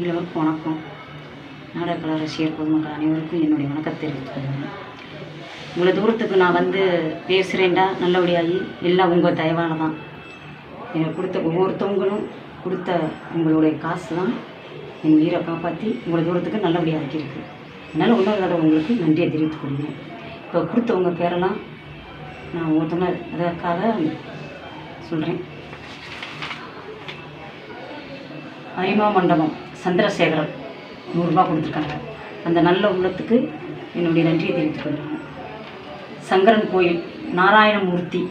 எல்லோருக்கும் வணக்கம். நாடகக்கலா ரசிகர் பொதுமக்கள் அனைவருக்கும் என்னுடைய வணக்கத்தை தெரிவித்துக்கொள்கிறேன் உங்களை இவ்வளோ தூரத்துக்கு நான் வந்து பேசுகிறேன்டா நல்லபடியாகி எல்லாம் உங்கள் தயவால் தான். எனக்கு கொடுத்த ஒவ்வொருத்தவங்களும் கொடுத்த உங்களுடைய காசு தான் என் உயிரை காப்பாற்றி இவ்வளோ தூரத்துக்கு நல்லபடியாக ஆக்கியிருக்கு அதனால் இன்னொரு தடவை உங்களுக்கு நன்றியை தெரிவித்துக் கொள்கிறேன். இப்போ கொடுத்தவங்க பேரெல்லாம் நான் ஒவ்வொருத்தவங்க அதற்காக சொல்கிறேன் அரிமா மண்டபம். சந்திரசேகரன் நூறுரூபா கொடுத்துருக்காங்க. அந்த நல்ல உள்ளத்துக்கு என்னுடைய நன்றியை தெரிவித்துக் கொள்கிறேன். சங்கரன் கோயில் நாராயணமூர்த்தி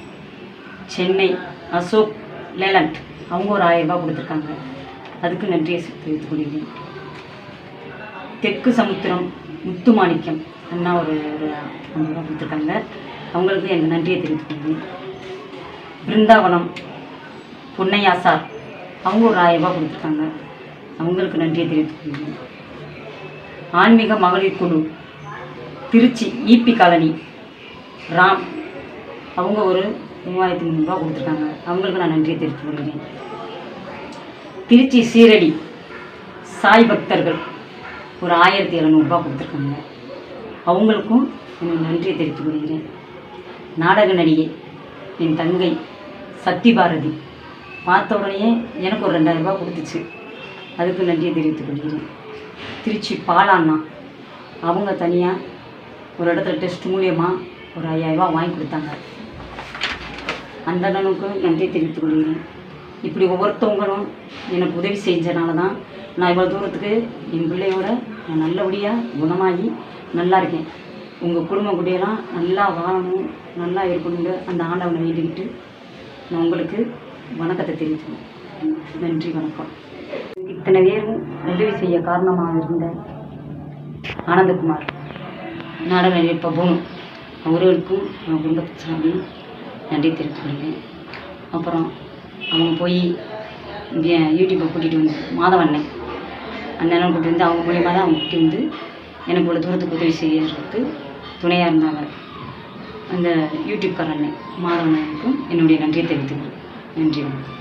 சென்னை அசோக் லேலண்ட் அவங்க ஒரு ஆயிரம் ரூபாய் கொடுத்துருக்காங்க. அதுக்கு நன்றியை தெரிவித்துக் கொள்கிறேன். தெற்கு சமுத்திரம் முத்துமாணிக்கம் அண்ணா ஒரு ஒரு ஐம்பது கொடுத்துருக்காங்க. அவங்களுக்கு எங்கள் நன்றியை தெரிவித்துக் கொள்கிறேன். பிருந்தாவனம் பொன்னையா சார் அவங்க ஒரு ஆயிரம் ரூபாய் கொடுத்துருக்காங்க. அவங்களுக்கு நன்றியை தெரிவித்துக் கொள்கிறேன். ஆன்மீக மகளிர் குழு திருச்சி ஈபி காலனி ராம் அவங்க ஒரு மூவாயிரத்தி முந்நூறுரூவா கொடுத்துருக்காங்க. அவங்களுக்கு நான் நன்றியை தெரிவித்துக் கொள்கிறேன். திருச்சி சீரடி சாய் பக்தர்கள் ஒரு ஆயிரத்தி எழுநூறுபா கொடுத்துருக்காங்க. அவங்களுக்கும் எனக்கு நன்றியை தெரிவித்துக் கொள்கிறேன். நாடக நடிகை என் தங்கை சக்தி பாரதி பார்த்த உடனே எனக்கு ஒரு ரெண்டாயிரம் ரூபாய் கொடுத்துச்சு. அதுக்கு நன்றியை தெரிவித்துக் கொள்கிறேன். திருச்சி பாலாண்ணா அவங்க தனியாக ஒரு இடத்துல டெஸ்ட் மூலியமாக ஒரு ஐயாயிரரூபா வாங்கி கொடுத்தாங்க. அந்த அண்ணனுக்கும் நன்றியை தெரிவித்துக் கொள்கிறேன். இப்படி ஒவ்வொருத்தவங்களும் எனக்கு உதவி செஞ்சனால தான் நான் இவ்வளோ தூரத்துக்கு என் பிள்ளையோட நான் நல்லபடியாக குணமாகி நல்லா இருக்கேன். உங்கள் குடும்ப குடியெல்லாம் நல்லா வாழணும் நல்லா இருக்கணுங்க அந்த ஆண்டவனை வேண்டிக்கிட்டு நான் உங்களுக்கு வணக்கத்தை தெரிவிச்சுக்கணும் நன்றி வணக்கம். அத்தனை பேரும் உதவி செய்ய காரணமாக இருந்த ஆனந்தகுமார் நாடக நிற்பவும் அவர்களுக்கும் என் குடும்பத்தை சாமி நன்றி தெரிவித்துக்கொள்கிறேன் அப்புறம் அவங்க போய் யூடியூப்பை கூட்டிகிட்டு வந்து மாதவண்ணன் அண்ணனும் கூட்டிட்டு வந்து அவங்க மூலியமாக தான் அவங்க கூட்டி வந்து எனக்கு இவ்வளோ தூரத்துக்கு உதவி செய்யறதுக்கு துணையாக இருந்தாங்க அந்த யூடியூப்கார அண்ணன் மாதவண்ணனுக்கும் என்னுடைய நன்றியை தெரிவித்துக்கிறேன் நன்றி வணக்கம்.